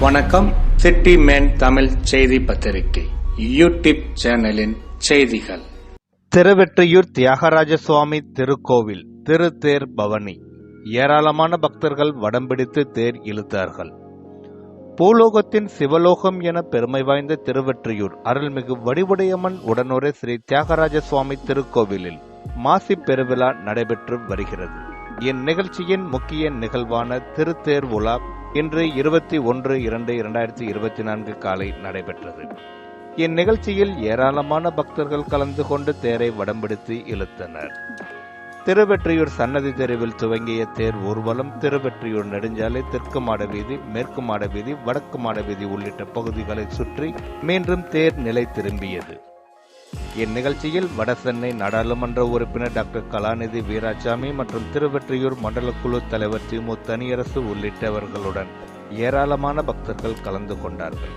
வணக்கம். City man Tamil செய்தி பத்திரிகை. யூடியூப் சேனலின் செய்திகள். திருவெற்றியூர் தியாகராஜ சுவாமி திருக்கோவில் திருத்தேர் பவனி. ஏராளமான பக்தர்கள் வடம்பிடித்து தேர் இழுத்தார்கள். பூலோகத்தின் சிவலோகம் என பெருமை வாய்ந்த திருவெற்றியூர் அருள்மிகு வடிவுடையம்மன் உடனுரை ஸ்ரீ தியாகராஜ சுவாமி திருக்கோவிலில் மாசி பெருவிழா நடைபெற்று வருகிறது. இந்நிகழ்ச்சியின் முக்கிய நிகழ்வான திருத்தேர் உலா இன்று இருபத்தி ஒன்று இரண்டு இரண்டாயிரத்தி இருபத்தி நான்கு காலை நடைபெற்றது. இந்நிகழ்ச்சியில் ஏராளமான பக்தர்கள் கலந்து கொண்டு தேரை வடம்பிடித்து இழுத்தனர். திருவெற்றியூர் சன்னதி தெருவில் துவங்கிய தேர் ஊர்வலம் திருவெற்றியூர் நெடுஞ்சாலை தெற்கு மாட வீதி மேற்கு மாட வீதி வடக்கு மாட வீதி உள்ளிட்ட பகுதிகளை சுற்றி மீண்டும் தேர் நிலை திரும்பியது. இந்நிகழ்ச்சியில் வடசென்னை நாடாளுமன்ற உறுப்பினர் டாக்டர் கலாநிதி வீராசாமி மற்றும் திருவெற்றியூர் மண்டல குழு தலைவர் திமு தனியரசு உள்ளிட்டவர்களுடன் ஏராளமான பக்தர்கள் கலந்து கொண்டார்கள்.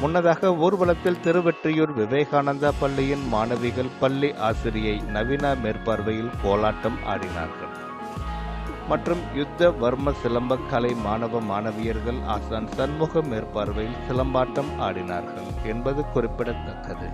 முன்னதாக ஊர்வலத்தில் திருவெற்றியூர் விவேகானந்தா பள்ளியின் மாணவிகள் பள்ளி ஆசிரியை நவீனா மேற்பார்வையில் கோலாட்டம் ஆடினார்கள். மற்றும் யுத்த வர்ம சிலம்ப கலை மாணவ மாணவியர்கள் ஆசான் சண்முக மேற்பார்வையில் சிலம்பாட்டம் ஆடினார்கள் என்பது குறிப்பிடத்தக்கது.